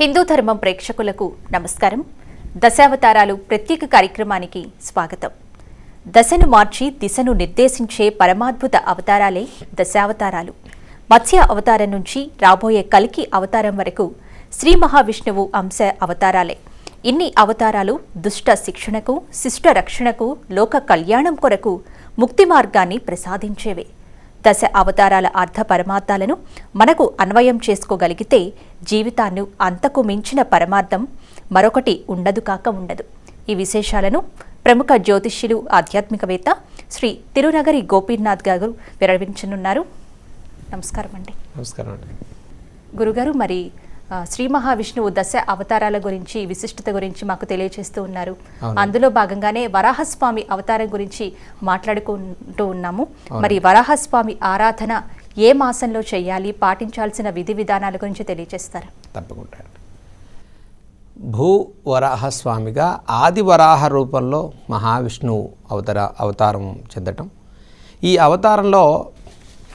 హిందూ ధర్మం ప్రేక్షకులకు నమస్కారం. దశావతారాలు ప్రత్యేక కార్యక్రమానికి స్వాగతం. దశను మార్చి దిశను నిర్దేశించే పరమాద్భుత అవతారాలే దశావతారాలు. మత్స్య అవతారం నుంచి రాబోయే కలికి అవతారం వరకు శ్రీ మహావిష్ణువు అంశ అవతారాలే. ఇన్ని అవతారాలు దుష్ట శిక్షణకు శిష్ట రక్షణకు లోక కళ్యాణం కొరకు ముక్తి మార్గాన్ని ప్రసాదించేవే. దశ అవతారాల అర్థ పరమార్థాలను మనకు అన్వయం చేసుకోగలిగితే జీవితాన్ని అంతకు మించిన పరమార్థం మరొకటి ఉండదు కాక ఉండదు. ఈ విశేషాలను ప్రముఖ జ్యోతిష్యులు ఆధ్యాత్మికవేత్త శ్రీ తిరునగరి గోపీనాథ్ గారు విరమించనున్నారు నమస్కారం అండి నమస్కారం అండి గురుగారు మరి శ్రీ మహావిష్ణువు దశ అవతారాల గురించి విశిష్టత గురించి మాకు తెలియజేస్తూ ఉన్నారు. అందులో భాగంగానే వరాహస్వామి అవతారం గురించి మాట్లాడుకుంటూ ఉన్నాము. మరి వరాహస్వామి ఆరాధన ఏ మాసంలో చేయాలి పాటించాల్సిన విధి విధానాల గురించి తెలియజేస్తారా తప్పకుండా భూ వరాహ స్వామిగా ఆది వరాహ రూపంలో మహావిష్ణువు అవతార అవతారం చెందటం. ఈ అవతారంలో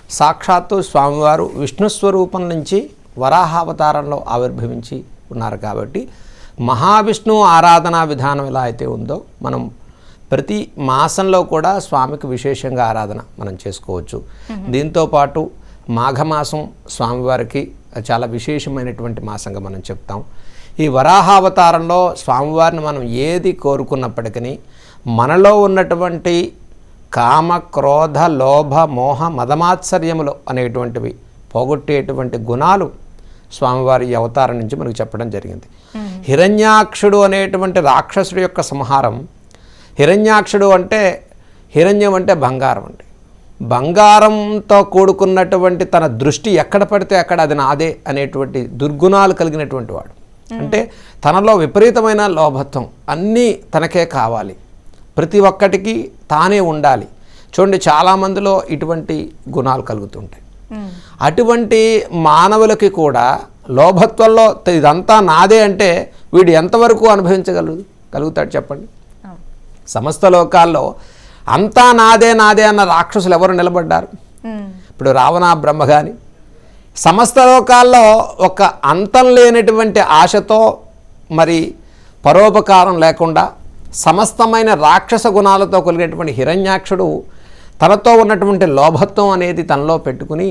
సాక్షాత్తు స్వామివారు విష్ణు స్వరూపం నుంచి వరాహ అవతారంలో ఆవిర్భవించి ఉన్నారు కాబట్టి మహావిష్ణువు ఆరాధనా విధానం ఎలా అయితే ఉందో మనం ప్రతి మాసంలో కూడా స్వామికి విశేషంగా ఆరాధన మనం చేసుకోవచ్చు. దీంతోపాటు మాఘమాసం స్వామివారికి చాలా విశేషమైనటువంటి మాసంగా మనం చెప్తాం. ఈ వరాహావతారంలో స్వామివారిని మనం ఏది కోరుకున్నప్పటికీ మనలో ఉన్నటువంటి కామ క్రోధ లోభ మోహ మదమాత్సర్యములు అనేటువంటివి పోగొట్టేటువంటి గుణాలు స్వామివారి ఈ అవతారం నుంచి మనకు చెప్పడం జరిగింది. హిరణ్యాక్షుడు అనేటువంటి రాక్షసుడి యొక్క సంహారం హిరణ్యాక్షుడు అంటే హిరణ్యం అంటే బంగారం అండి. బంగారంతో కూడుకున్నటువంటి తన దృష్టి ఎక్కడ పడితే అక్కడ అది నాదే అనేటువంటి దుర్గుణాలు కలిగినటువంటి వాడు. అంటే తనలో విపరీతమైన లోభత్వం అన్నీ తనకే కావాలి. ప్రతి ఒక్కటికి తానే ఉండాలి. చూడండి చాలామందిలో ఇటువంటి గుణాలు కలుగుతుంటాయి. అటువంటి మానవులకి కూడా లోభత్వంలో ఇదంతా నాదే అంటే వీడు ఎంతవరకు అనుభవించగలరు కలుగుతాడు చెప్పండి. సమస్త లోకాల్లో అంతా నాదే నాదే అన్న రాక్షసులు ఎవరు నిలబడ్డారు? ఇప్పుడు రావణ బ్రహ్మ కానీ సమస్త లోకాల్లో ఒక అంతం లేనటువంటి ఆశతో మరి పరోపకారం లేకుండా సమస్తమైన రాక్షస గుణాలతో కలిగినటువంటి హిరణ్యాక్షుడు తనతో ఉన్నటువంటి లోభత్వం అనేది తనలో పెట్టుకుని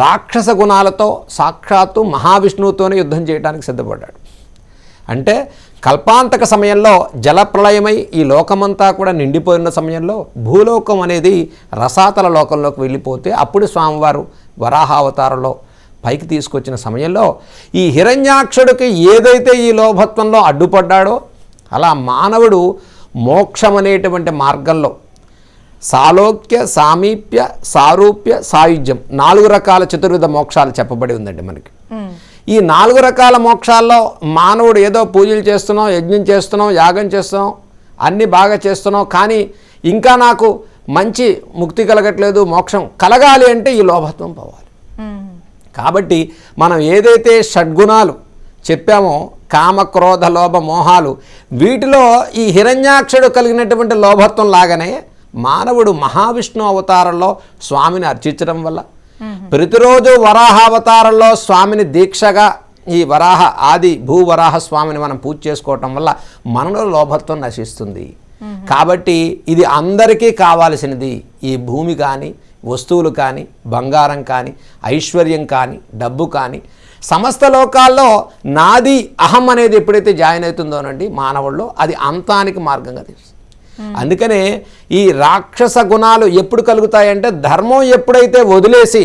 రాక్షస గుణాలతో సాక్షాత్తు మహావిష్ణువుతోనే యుద్ధం చేయడానికి సిద్ధపడ్డాడు. అంటే కల్పాంతక సమయంలో జలప్రళయమై ఈ లోకమంతా కూడా నిండిపోయిన సమయంలో భూలోకం అనేది రసాతల లోకంలోకి వెళ్ళిపోతే అప్పుడు స్వామివారు వరాహావతారంలో పైకి తీసుకొచ్చిన సమయంలో ఈ హిరణ్యాక్షుడికి ఏదైతే ఈ లోభత్వంలో అడ్డుపడ్డాడో అలా మానవుడు మోక్షం అనేటువంటి మార్గంలో సాలోక్య సామీప్య సారూప్య సాయుధ్యం నాలుగు రకాల చతుర్విధ మోక్షాలు చెప్పబడి ఉందండి మనకి. ఈ నాలుగు రకాల మోక్షాల్లో మానవుడు ఏదో పూజలు చేస్తున్నాం యజ్ఞం చేస్తున్నాం యాగం చేస్తున్నాం అన్నీ బాగా చేస్తున్నాం. కానీ ఇంకా నాకు మంచి ముక్తి కలగట్లేదు మోక్షం కలగాలి అంటే ఈ లోభత్వం పోవాలి. కాబట్టి మనం ఏదైతే షడ్గుణాలు చెప్పామో కామ క్రోధ లోభ మోహాలు వీటిలో ఈ హిరణ్యాక్షుడు కలిగినటువంటి లోభత్వం లాగానే మానవుడు మహావిష్ణు అవతారంలో స్వామిని అర్చించడం వల్ల. ప్రతిరోజు వరాహావతారంలో స్వామిని దీక్షగా ఈ వరాహ ఆది భూవరాహ స్వామిని మనం పూజ చేసుకోవటం వల్ల మనలో లోభత్వం నశిస్తుంది. కాబట్టి ఇది అందరికీ కావాల్సినది. ఈ భూమి కానీ వస్తువులు కానీ బంగారం కానీ ఐశ్వర్యం కానీ డబ్బు కానీ. సమస్త లోకాల్లో నాది అహం అనేది ఎప్పుడైతే జాయిన్ అవుతుందోనండి మానవుల్లో అది అంతానికి మార్గంగా తెలుస్తుంది అందుకనే ఈ రాక్షస గుణాలు ఎప్పుడు కలుగుతాయంటే ధర్మం ఎప్పుడైతే వదిలేసి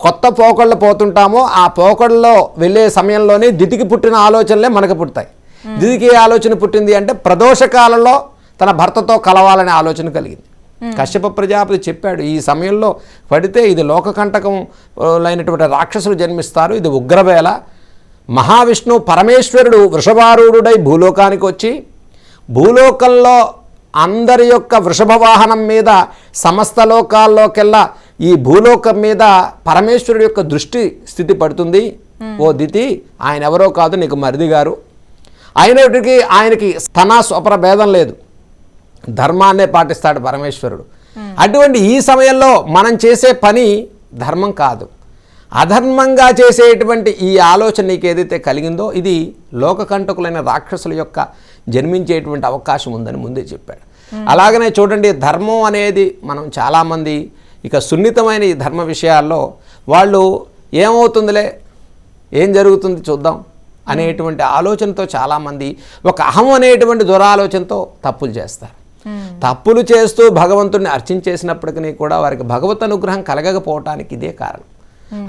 కొత్త పోకళ్ళు పోతుంటామో ఆ పోకళ్ళలో వెళ్ళే సమయంలోనే దితికి పుట్టిన ఆలోచనలే మనకు పుడతాయి. దితికి ఏ ఆలోచన పుట్టింది అంటే ప్రదోష కాలంలో తన భర్తతో కలవాలనే ఆలోచన కలిగింది. కశ్యప ప్రజాపతి చెప్పాడు ఈ సమయంలో పడితే ఇది లోకకంటకం లైనటువంటి రాక్షసులు జన్మిస్తారు ఇది ఉగ్రవేళ. మహావిష్ణువు పరమేశ్వరుడు వృషభారూఢుడై భూలోకానికి వచ్చి భూలోకంలో అందరి యొక్క వృషభ వాహనం మీద సమస్త లోకాల్లోకెల్లా ఈ భూలోకం మీద పరమేశ్వరుడు యొక్క దృష్టి స్థితి పడుతుంది. ఓ దితి ఆయన ఎవరో కాదు నీకు మరిది గారు. అయినప్పటికీ ఆయనకి స్తనా స్వపర భేదం లేదు. ధర్మాన్నే పాటిస్తాడు పరమేశ్వరుడు. అటువంటి ఈ సమయంలో మనం చేసే పని ధర్మం కాదు. అధర్మంగా చేసేటువంటి ఈ ఆలోచన నీకు ఏదైతే కలిగిందో ఇది లోకకంటకులైన రాక్షసుల యొక్క జన్మించేటువంటి అవకాశం ఉందని ముందే చెప్పాడు. అలాగనే చూడండి ధర్మం అనేది మనం చాలామంది ఇక సున్నితమైన ఈ ధర్మ విషయాల్లో వాళ్ళు ఏమవుతుందిలే ఏం జరుగుతుంది చూద్దాం అనేటువంటి ఆలోచనతో చాలామంది ఒక అహం అనేటువంటి దురాలోచనతో తప్పులు చేస్తారు. తప్పులు చేస్తూ భగవంతుడిని అర్చించేసినప్పటికీ కూడా వారికి భగవత్ అనుగ్రహం కలగకపోవటానికి ఇదే కారణం.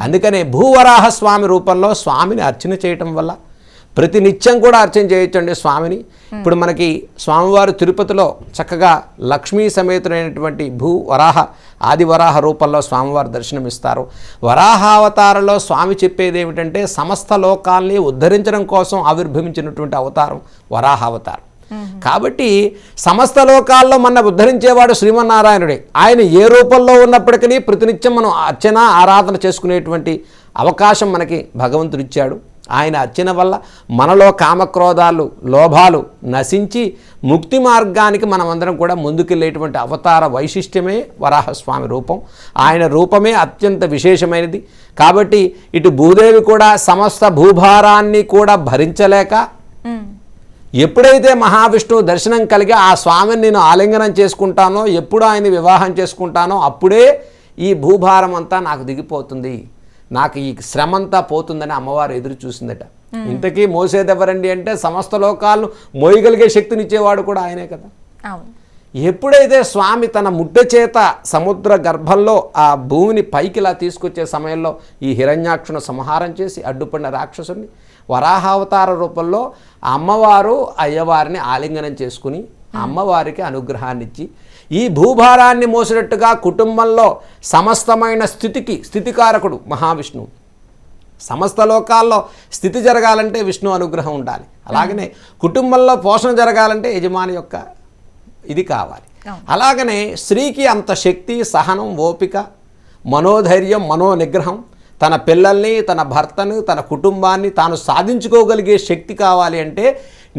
అందుకనే భూవరాహ స్వామి రూపంలో స్వామిని అర్చన చేయటం వల్ల ప్రతి నిత్యం కూడా అర్చన చేయొచ్చండి స్వామిని. ఇప్పుడు మనకి స్వామివారు తిరుపతిలో చక్కగా లక్ష్మీ సమేతుడైనటువంటి భూ వరాహ ఆది వరాహ రూపంలో స్వామివారు దర్శనమిస్తారు. వరాహావతారంలో స్వామి చెప్పేది ఏమిటంటే సమస్త లోకాల్ని ఉద్ధరించడం కోసం ఆవిర్భవించినటువంటి అవతారం వరాహావతారం. కాబట్టి సమస్త లోకాల్లో మన ఉద్ధరించేవాడు శ్రీమన్నారాయణుడే. ఆయన ఏ రూపంలో ఉన్నప్పటికీ ప్రతినిత్యం మనం అర్చన ఆరాధన చేసుకునేటువంటి అవకాశం మనకి భగవంతుడు ఇచ్చాడు ఆయన అర్చన వల్ల మనలో కామక్రోధాలు లోభాలు నశించి ముక్తి మార్గానికి మనమందరం కూడా ముందుకెళ్ళేటువంటి అవతార వైశిష్ట్యమే వరాహస్వామి రూపం. ఆయన రూపమే అత్యంత విశేషమైనది. కాబట్టి ఇటు భూదేవి కూడా సమస్త భూభారాన్ని కూడా భరించలేక ఎప్పుడైతే మహావిష్ణువు దర్శనం కలిగి ఆ స్వామిని నేను ఆలింగనం చేసుకుంటానో ఎప్పుడు ఆయన వివాహం చేసుకుంటానో అప్పుడే ఈ భూభారం అంతా నాకు దిగిపోతుంది. నాకు ఈ శ్రమంతా పోతుందని అమ్మవారు ఎదురు చూసిందట. ఇంతకీ మోసేదెవరండి అంటే సమస్త లోకాలను మోయగలిగే శక్తినిచ్చేవాడు కూడా ఆయనే కదా. ఎప్పుడైతే స్వామి తన ముడ్డ చేత సముద్ర గర్భంలో ఆ భూమిని పైకి ఇలా తీసుకొచ్చే సమయంలో ఈ హిరణ్యాక్షును సంహారం చేసి అడ్డుపడిన రాక్షసుని వరాహావతార రూపంలో అమ్మవారు అయ్యవారిని ఆలింగనం చేసుకుని అమ్మవారికి అనుగ్రహాన్ని ఇచ్చి ఈ భూభారాన్ని మోసినట్టుగా కుటుంబంలో సమస్తమైన స్థితికి స్థితికారకుడు మహావిష్ణువు. సమస్త లోకాల్లో స్థితి జరగాలంటే విష్ణు అనుగ్రహం ఉండాలి. అలాగనే కుటుంబంలో పోషణ జరగాలంటే యజమాని యొక్క ఇది కావాలి. అలాగనే స్త్రీకి అంత శక్తి సహనం ఓపిక మనోధైర్యం మనోనిగ్రహం తన పిల్లల్ని తన భర్తను తన కుటుంబాన్ని తాను సాధించుకోగలిగే శక్తి కావాలి అంటే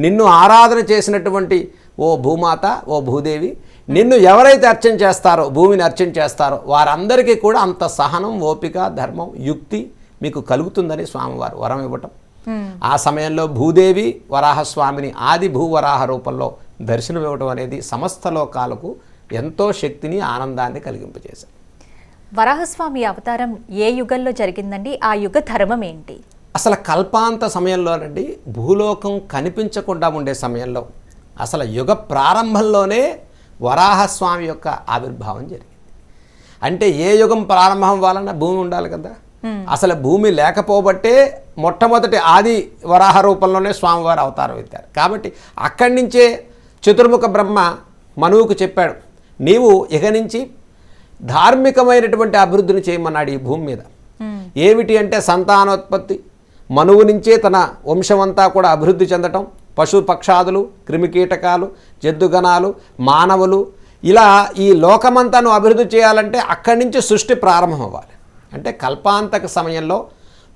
నిన్ను ఆరాధన చేసినటువంటి ఓ భూమాత ఓ భూదేవి నిన్ను ఎవరైతే అర్చన చేస్తారో భూమిని అర్చన చేస్తారో వారందరికీ కూడా అంత సహనం ఓపిక ధర్మం యుక్తి మీకు కలుగుతుందని స్వామివారు వరం ఇవ్వటం. ఆ సమయంలో భూదేవి వరాహస్వామిని ఆది భూవరాహ రూపంలో దర్శనం ఇవ్వటం అనేది సమస్త లోకాలకు ఎంతో శక్తిని ఆనందాన్ని కలిగింపజేశారు వరాహస్వామి అవతారం ఏ యుగంలో జరిగిందండి? ఆ యుగ ధర్మం ఏంటి? అసలు కల్పాంత సమయంలోనండి భూలోకం కనిపించకుండా ఉండే సమయంలో అసలు యుగ ప్రారంభంలోనే వరాహస్వామి యొక్క ఆవిర్భావం జరిగింది. అంటే ఏ యుగం ప్రారంభం అవ్వాలన్నా భూమి ఉండాలి కదా? అసలు భూమి లేకపోబట్టే మొట్టమొదటి ఆది వరాహ రూపంలోనే స్వామివారు అవతారం ఎత్తారు. కాబట్టి అక్కడి నుంచే చతుర్ముఖ బ్రహ్మ మనువుకు చెప్పాడు నీవు ఇక నుంచి ధార్మికమైనటువంటి అభివృద్ధిని చేయమన్నాడు ఈ భూమి మీద. ఏమిటి అంటే సంతానోత్పత్తి మనువు నుంచే తన వంశమంతా కూడా అభివృద్ధి చెందటం పశుపక్షాదులు క్రిమికీటకాలు జద్దుగణాలు మానవులు. ఇలా ఈ లోకమంతాను అభివృద్ధి చేయాలంటే అక్కడి నుంచి సృష్టి ప్రారంభం అవ్వాలి. అంటే కల్పాంతక సమయంలో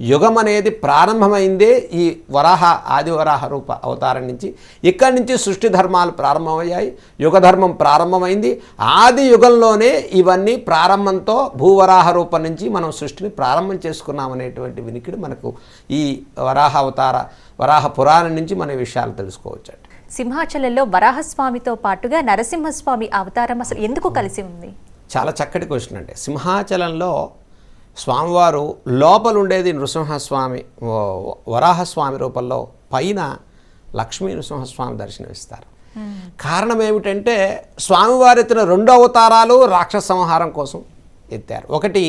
యుగం అనేది ప్రారంభమైందే ఈ వరాహ ఆది వరాహ రూప అవతారం నుంచి. ఇక్కడి నుంచి సృష్టి ధర్మాలు ప్రారంభమయ్యాయి యుగ ధర్మం ప్రారంభమైంది. ఆది యుగంలోనే ఇవన్నీ ప్రారంభంతో భూవరాహ రూపం నుంచి మనం సృష్టిని ప్రారంభం చేసుకున్నాం అనేటువంటి వినికిడి మనకు ఈ వరాహ అవతార వరాహ పురాణం నుంచి మన విషయాలు తెలుసుకోవచ్చు సింహాచలంలో వరాహస్వామితో పాటుగా నరసింహస్వామి అవతారం అసలు ఎందుకు కలిసి ఉంది? చాలా చక్కటి క్వశ్చన్ అండి. సింహాచలంలో స్వామివారు లోపల ఉండేది నృసింహస్వామి వరాహస్వామి రూపంలో పైన లక్ష్మీ నృసింహస్వామి దర్శనమిస్తారు. కారణం ఏమిటంటే స్వామివారు ఎత్తిన రెండు అవతారాలు రాక్షస సంహారం కోసం ఎత్తారు. ఒకటి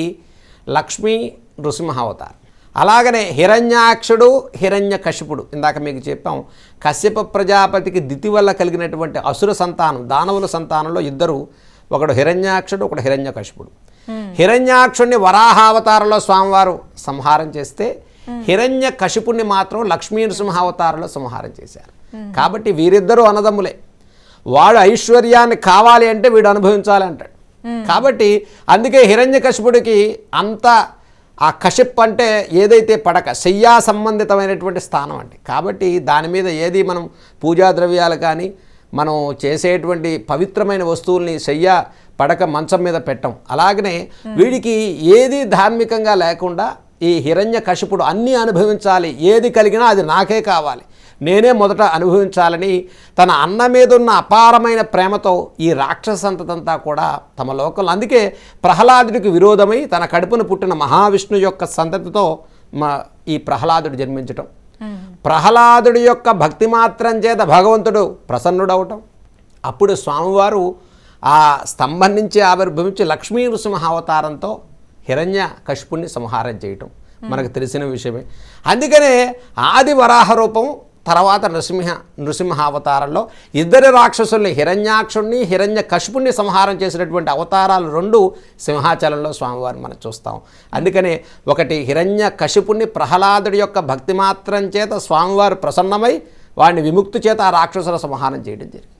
లక్ష్మీ నృసింహ అవతారం. అలాగనే హిరణ్యాక్షుడు హిరణ్య కశిపుడు ఇందాక మీకు చెప్పాం కశ్యప ప్రజాపతికి దితి వల్ల కలిగినటువంటి అసుర సంతానం దానవుల సంతానంలో ఇద్దరు ఒకడు హిరణ్యాక్షుడు ఒకడు హిరణ్య కశిపుడు హిరణ్యాక్షుణ్ణి వరాహావతారంలో స్వామివారు సంహారం చేస్తే హిరణ్య కశిపుణ్ణి మాత్రం లక్ష్మీ నృసింహావతారంలో సంహారం చేశారు. కాబట్టి వీరిద్దరూ అన్నదమ్ములే. వాడు ఐశ్వర్యాన్ని కావాలి అంటే వీడు అనుభవించాలి అంటాడు. కాబట్టి అందుకే హిరణ్య కశిపుడికి అంత ఆ కశిప్ అంటే ఏదైతే పడక శయ్యా సంబంధితమైనటువంటి స్థానం అండి. కాబట్టి దాని మీద ఏది మనం పూజా ద్రవ్యాలు కానీ మనం చేసేటువంటి పవిత్రమైన వస్తువుల్ని శయ్య పడక మంచం మీద పెట్టం. అలాగనే వీడికి ఏది ధార్మికంగా లేకుండా ఈ హిరణ్య కశిపుడు అన్నీ అనుభవించాలి. ఏది కలిగినా అది నాకే కావాలి. నేనే మొదట అనుభవించాలని తన అన్న మీద ఉన్న అపారమైన ప్రేమతో ఈ రాక్షస సంతతంతా కూడా తమ లోకంలో. అందుకే ప్రహ్లాదుడికి విరోధమై తన కడుపున పుట్టిన మహావిష్ణు యొక్క సంతతితో మా ఈ ప్రహ్లాదుడు జన్మించటం. ప్రహ్లాదుడి యొక్క భక్తి మాత్రం చేత భగవంతుడు ప్రసన్నుడవటం. అప్పుడు స్వామివారు ఆ స్తంభం నుంచి ఆవిర్భవించి లక్ష్మీ నృసింహ అవతారంతో హిరణ్య కశిపుణ్ణి సంహారం చేయటం. మనకు తెలిసిన విషయమే. అందుకనే ఆది వరాహ రూపం తర్వాత నృసింహ నృసింహ అవతారంలో ఇద్దరు రాక్షసుల్ని హిరణ్యాక్షుణ్ణి హిరణ్య కశుపుణ్ణి సంహారం చేసినటువంటి అవతారాలు రెండు సింహాచలంలో స్వామివారిని మనం చూస్తాం. అందుకనే ఒకటి హిరణ్య కశిపుణ్ణి ప్రహ్లాదుడి యొక్క భక్తి మాత్రం చేత స్వామివారు ప్రసన్నమై వాడిని విముక్తి చేత ఆ రాక్షసుల సంహారం చేయడం జరిగింది.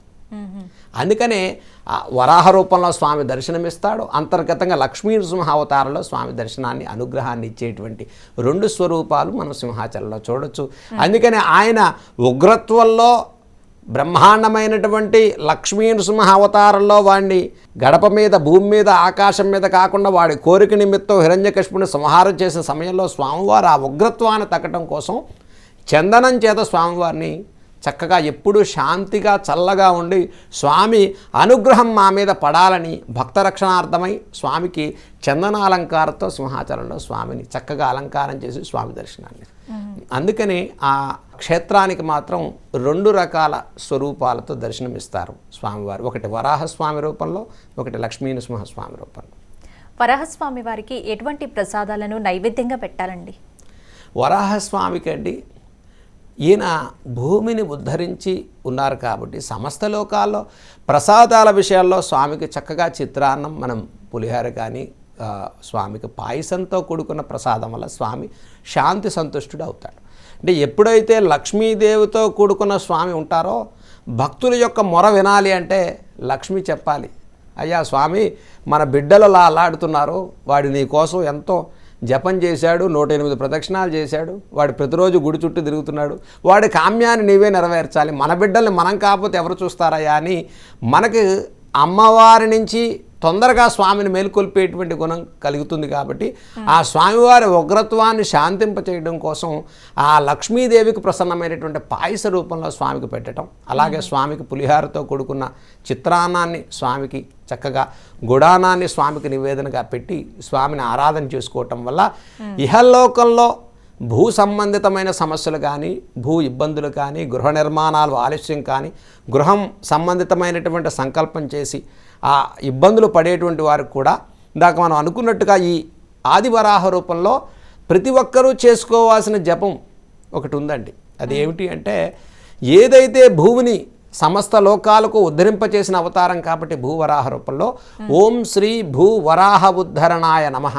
అందుకనే ఆ వరాహ రూపంలో స్వామి దర్శనమిస్తాడు. అంతర్గతంగా లక్ష్మీ నృసింహావతారంలో స్వామి దర్శనాన్ని అనుగ్రహాన్ని ఇచ్చేటువంటి రెండు స్వరూపాలు మనం సింహాచలంలో చూడొచ్చు. అందుకనే ఆయన ఉగ్రత్వంలో బ్రహ్మాండమైనటువంటి లక్ష్మీ నృసింహ అవతారంలో వాడిని గడప మీద భూమి మీద ఆకాశం మీద కాకుండా వాడి కోరిక నిమిత్తం హిరణ్యకృష్ణుని సంహారం చేసిన సమయంలో స్వామివారు ఆ ఉగ్రత్వాన్ని తగ్గటం కోసం చందనం చేత స్వామివారిని చక్కగా ఎప్పుడూ శాంతిగా చల్లగా ఉండి స్వామి అనుగ్రహం మా మీద పడాలని భక్త రక్షణార్థమై స్వామికి చందనాలంకారంతో సింహాచలంలో స్వామిని చక్కగా అలంకారం చేసి స్వామి దర్శనాన్ని. అందుకని ఆ క్షేత్రానికి మాత్రం రెండు రకాల స్వరూపాలతో దర్శనమిస్తారు స్వామివారు. ఒకటి వరాహస్వామి రూపంలో ఒకటి లక్ష్మీ నృసింహ స్వామి రూపంలో. వరాహస్వామి వారికి ఎటువంటి ప్రసాదాలను నైవేద్యంగా పెట్టాలండి? వరాహస్వామికి అండి ఈయన భూమిని ఉద్ధరించి ఉన్నారు కాబట్టి సమస్త లోకాల్లో ప్రసాదాల విషయాల్లో స్వామికి చక్కగా చిత్రాన్నం మనం పులిహార కానీ స్వామికి పాయసంతో కూడుకున్న ప్రసాదం వల్ల స్వామి శాంతి సంతుష్టుడు అవుతాడు. అంటే ఎప్పుడైతే లక్ష్మీదేవితో కూడుకున్న స్వామి ఉంటారో భక్తుల యొక్క మొర వినాలి అంటే లక్ష్మి చెప్పాలి. అయ్యా స్వామి మన బిడ్డలు అలా వాడి వాడు నీ కోసం ఎంతో జపం చేశాడు నూట ఎనిమిది ప్రదక్షిణాలు చేశాడు వాడు ప్రతిరోజు గుడి చుట్టూ తిరుగుతున్నాడు. వాడి కామ్యాన్ని నీవే నెరవేర్చాలి. మన బిడ్డల్ని మనం కాకపోతే ఎవరు చూస్తారయ్యా అని మనకు అమ్మవారి నుంచి తొందరగా స్వామిని మేల్కొల్పేటువంటి గుణం కలుగుతుంది కాబట్టి ఆ స్వామివారి ఉగ్రత్వాన్ని శాంతింపచేయడం కోసం ఆ లక్ష్మీదేవికి ప్రసన్నమైనటువంటి పాయస రూపంలో స్వామికి పెట్టడం అలాగే స్వామికి పులిహారతో కూడుకున్న చిత్రాన్నాన్ని స్వామికి చక్కగా గుడానాన్ని స్వామికి నివేదనగా పెట్టి స్వామిని ఆరాధన చేసుకోవటం వల్ల ఇహలోకంలో భూ సంబంధితమైన సమస్యలు కానీ భూ ఇబ్బందులు కానీ గృహ నిర్మాణాలు ఆలస్యం కానీ గృహం సంబంధితమైనటువంటి సంకల్పం చేసి ఆ ఇబ్బందులు పడేటువంటి వారికి కూడా ఇందాక మనం అనుకున్నట్టుగా ఈ ఆదివరాహ రూపంలో ప్రతి ఒక్కరూ చేసుకోవాల్సిన జపం ఒకటి ఉందండి. అది ఏమిటి అంటే ఏదైతే భూమిని సమస్త లోకాలకు ఉద్ధరింపచేసిన అవతారం కాబట్టి భూవరాహ రూపంలో ఓం శ్రీ భూ వరాహ ఉద్ధరణాయ నమః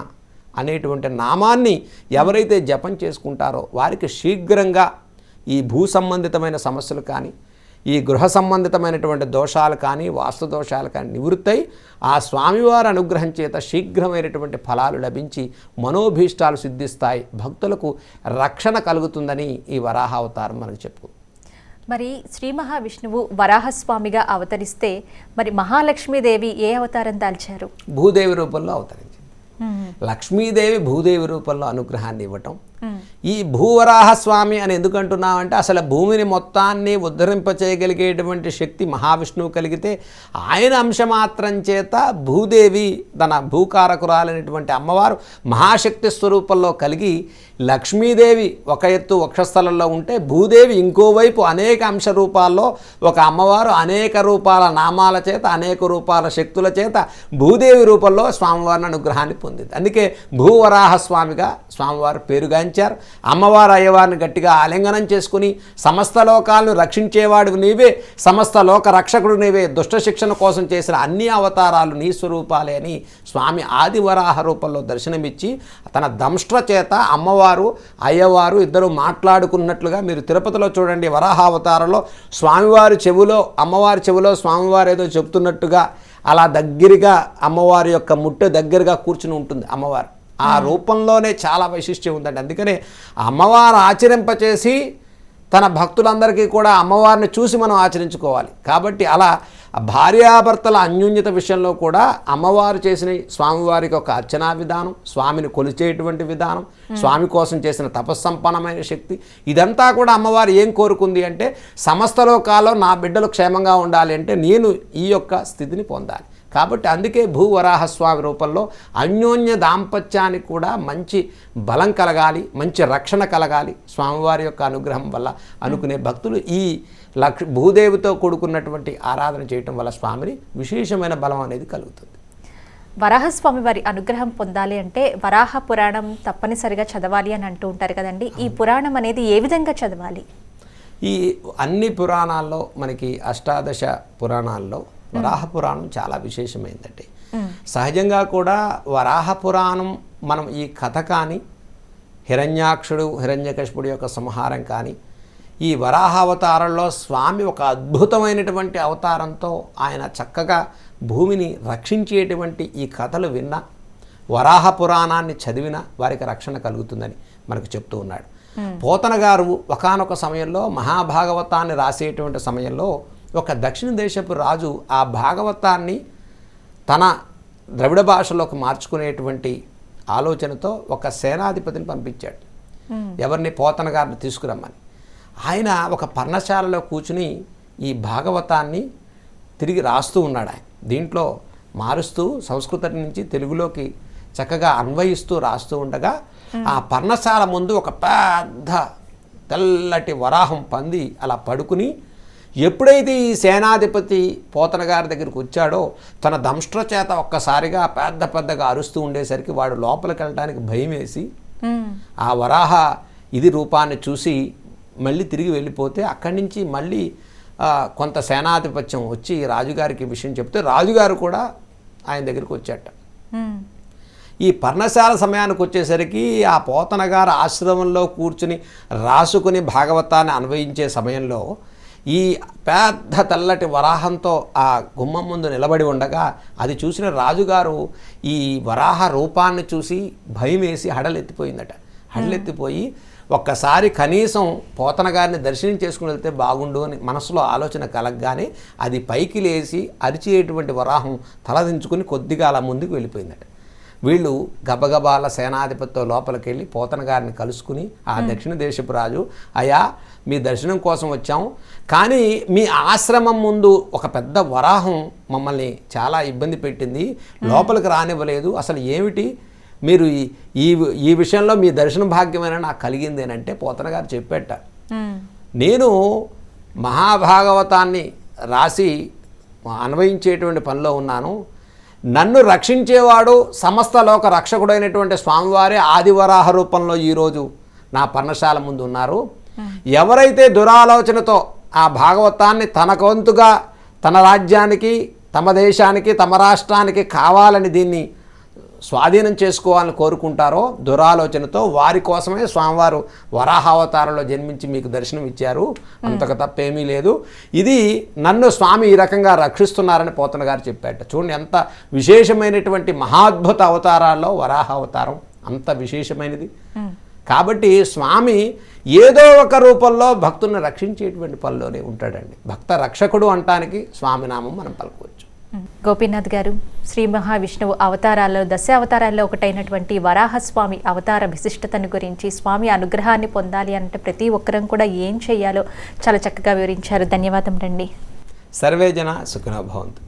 అనేటువంటి నామాన్ని ఎవరైతే జపం చేసుకుంటారో వారికి శీఘ్రంగా ఈ భూ సంబంధితమైన సమస్యలు కానీ ఈ గృహ సంబంధితమైనటువంటి దోషాలు కానీ వాస్తు దోషాలు కానీ నివృత్తై ఆ స్వామివారి అనుగ్రహం చేత శీఘ్రమైనటువంటి ఫలాలు లభించి మనోభీష్టాలు సిద్ధిస్తాయి. భక్తులకు రక్షణ కలుగుతుందని ఈ వరాహ అవతారం మనకు చెప్పు మరి శ్రీ మహావిష్ణువు వరాహస్వామిగా అవతరిస్తే మరి మహాలక్ష్మీదేవి ఏ అవతారం దాల్చారు? భూదేవి రూపంలో అవతరించింది. లక్ష్మీదేవి భూదేవి రూపంలో అనుగ్రహాన్ని ఇవ్వటం. ఈ భూవరాహస్వామి అని ఎందుకు అంటున్నామంటే అసలు భూమిని మొత్తాన్ని ఉద్ధరింపచేయగలిగేటువంటి శక్తి మహావిష్ణువు కలిగితే ఆయన అంశమాత్రం చేత భూదేవి తన భూకారకురాలైనటువంటి అమ్మవారు మహాశక్తి స్వరూపంలో కలిగి లక్ష్మీదేవి ఒక ఎత్తు వక్షస్థలంలో ఉంటే భూదేవి ఇంకోవైపు అనేక అంశ రూపాల్లో ఒక అమ్మవారు అనేక రూపాల నామాల చేత అనేక రూపాల శక్తుల చేత భూదేవి రూపంలో స్వామివారిని అనుగ్రహాన్ని పొందింది. అందుకే భూవరాహ స్వామిగా స్వామివారు పేరుగాంచారు. అమ్మవారు అయ్యవారిని గట్టిగా ఆలింగనం చేసుకుని సమస్త లోకాలను రక్షించేవాడు నీవే సమస్త లోక రక్షకుడు నీవే. దుష్ట శిక్షణ కోసం చేసిన అన్ని అవతారాలు నీ స్వరూపాలే అని స్వామి ఆదివరాహ రూపంలో దర్శనమిచ్చి తన దంష్ట్ర చేత అమ్మవారు అయ్యవారు ఇద్దరు మాట్లాడుకున్నట్లుగా మీరు తిరుపతిలో చూడండి వరాహ అవతారంలో స్వామివారి చెవులో అమ్మవారి చెవులో స్వామివారు ఏదో చెప్తున్నట్టుగా అలా దగ్గరగా అమ్మవారి యొక్క ముట్టె దగ్గరగా కూర్చుని ఉంటుంది అమ్మవారు. ఆ రూపంలోనే చాలా వైశిష్ట్యం ఉందండి. అందుకనే అమ్మవారు ఆచరింపచేసి తన భక్తులందరికీ కూడా అమ్మవారిని చూసి మనం ఆచరించుకోవాలి. కాబట్టి అలా భార్యాభర్తల అన్యోన్యత విషయంలో కూడా అమ్మవారు చేసిన స్వామివారికి ఒక అర్చనా విధానం స్వామిని కొలిచేటువంటి విధానం స్వామి కోసం చేసిన తపస్సంపన్నమైన శక్తి ఇదంతా కూడా అమ్మవారు ఏం కోరుకుంది అంటే సమస్త లోకాల్లో నా బిడ్డలు క్షేమంగా ఉండాలి అంటే నేను ఈ యొక్క స్థితిని పొందాలి. కాబట్టి అందుకే భూవరాహస్వామి రూపంలో అన్యోన్య దాంపత్యానికి కూడా మంచి బలం కలగాలి మంచి రక్షణ కలగాలి స్వామివారి యొక్క అనుగ్రహం వల్ల అనుకునే భక్తులు ఈ లక్ష భూదేవితో కూడుకున్నటువంటి ఆరాధన చేయటం వల్ల స్వామిని విశేషమైన బలం అనేది కలుగుతుంది. వరాహస్వామి వారి అనుగ్రహం పొందాలి అంటే వరాహ పురాణం తప్పనిసరిగా చదవాలి అని అంటూ ఉంటారు కదండి. ఈ పురాణం అనేది ఏ విధంగా చదవాలి? ఈ అన్ని పురాణాల్లో మనకి అష్టాదశ పురాణాల్లో వరాహ పురాణం చాలా విశేషమైందండి. సహజంగా కూడా వరాహ పురాణం మనం ఈ కథ కానీ హిరణ్యాక్షుడు హిరణ్యకశిపుడు యొక్క సంహారం కానీ ఈ వరాహ అవతారంలో స్వామి ఒక అద్భుతమైనటువంటి అవతారంతో ఆయన చక్కగా భూమిని రక్షించేటువంటి ఈ కథలు విన్నా వరాహ పురాణాన్ని చదివిన వారికి రక్షణ కలుగుతుందని మనకు చెప్తూ ఉన్నాడు. పోతన గారు ఒకానొక సమయంలో మహాభాగవతాన్ని రాసేటువంటి సమయంలో ఒక దక్షిణ దేశపు రాజు ఆ భాగవతాన్ని తన ద్రవిడ భాషలోకి మార్చుకునేటువంటి ఆలోచనతో ఒక సేనాధిపతిని పంపించాడు. ఎవరిని? పోతన గారిని తీసుకురమ్మని. ఆయన ఒక పర్ణశాలలో కూర్చుని ఈ భాగవతాన్ని తిరిగి రాస్తూ ఉన్నాడు ఆయన. దీంట్లో మారుస్తూ సంస్కృతం నుంచి తెలుగులోకి చక్కగా అన్వయిస్తూ రాస్తూ ఉండగా ఆ పర్ణశాల ముందు ఒక పెద్ద తెల్లటి వరాహం పంది అలా పడుకుని ఎప్పుడైతే ఈ సేనాధిపతి పోతన గారి దగ్గరికి వచ్చాడో తన దంష్ట్ర చేత ఒక్కసారిగా పెద్ద పెద్దగా అరుస్తూ ఉండేసరికి వాడు లోపలికి వెళ్ళడానికి భయం వేసి ఆ వరాహ ఇది రూపాన్ని చూసి మళ్ళీ తిరిగి వెళ్ళిపోతే అక్కడి నుంచి మళ్ళీ కొంత సేనాధిపత్యం వచ్చి రాజుగారికి విషయం చెప్తే రాజుగారు కూడా ఆయన దగ్గరికి వచ్చాట. ఈ పర్ణశాల సమయానికి వచ్చేసరికి ఆ పోతన గారు ఆశ్రమంలో కూర్చుని రాసుకుని భాగవతాన్ని అన్వయించే సమయంలో ఈ పెద్ద తెల్లటి వరాహంతో ఆ గుమ్మం ముందు నిలబడి ఉండగా అది చూసిన రాజుగారు ఈ వరాహ రూపాన్ని చూసి భయం వేసి హడలెత్తిపోయిందట. హడలెత్తిపోయి ఒక్కసారి కనీసం పోతన గారిని దర్శనం చేసుకుని వెళ్తే బాగుండు అని మనసులో ఆలోచన కలగగానే అది పైకి లేచి అరిచేటువంటి వరాహం తలదించుకుని కొద్దిగా అలా ముందుకు వెళ్ళిపోయిందట. వీళ్ళు గబగబాల సేనాధిపతితో లోపలికి వెళ్ళి పోతన గారిని కలుసుకుని ఆ దక్షిణ దేశపు రాజు అయా మీ దర్శనం కోసం వచ్చాం. కానీ మీ ఆశ్రమం ముందు ఒక పెద్ద వరాహం మమ్మల్ని చాలా ఇబ్బంది పెట్టింది. లోపలికి రానివ్వలేదు. అసలు ఏమిటి? మీరు ఈ ఈ ఈ విషయంలో మీ దర్శన భాగ్యమైన నాకు కలిగింది అని అంటే పోతన గారు చెప్పేట. నేను మహాభాగవతాన్ని రాసి అన్వయించేటువంటి పనిలో ఉన్నాను. నన్ను రక్షించేవాడు సమస్త లోక రక్షకుడైనటువంటి స్వామివారే ఆదివరాహ రూపంలో ఈరోజు నా పర్ణశాల ముందు ఉన్నారు. ఎవరైతే దురాలోచనతో ఆ భాగవతాన్ని తన వంతుగా తన రాజ్యానికి తమ దేశానికి తమ రాష్ట్రానికి కావాలని దీన్ని స్వాధీనం చేసుకోవాలని కోరుకుంటారో దురాలోచనతో వారి కోసమే స్వామివారు వరాహావతారంలో జన్మించి మీకు దర్శనం ఇచ్చారు. అంతకు తప్పేమీ లేదు. ఇది నన్ను స్వామి ఈ రకంగా రక్షిస్తున్నారని పోతన గారు చెప్పాట చూడండి ఎంత విశేషమైనటువంటి మహాద్భుత అవతారాల్లో వరాహ అవతారం అంత విశేషమైనది. కాబట్టి స్వామి ఏదో ఒక రూపంలో భక్తులను రక్షించేటువంటి పనిలోనే ఉంటాడండి. భక్త రక్షకుడు అంటానికి స్వామినామం మనం పలుకోవచ్చు. గోపీనాథ్ గారు శ్రీ మహావిష్ణువు అవతారాల్లో దశ అవతారాల్లో ఒకటైనటువంటి వరాహస్వామి అవతార విశిష్టతను గురించి స్వామి అనుగ్రహాన్ని పొందాలి అంటే ప్రతి ఒక్కరం కూడా ఏం చేయాలో చాలా చక్కగా వివరించారు. ధన్యవాదం రండి. సర్వే జన సుఖినో భవంతు.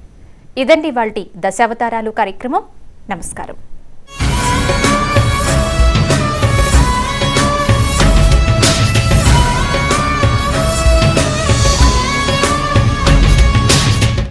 ఇదండి వాళ్ళ దశావతారాలు కార్యక్రమం. నమస్కారం.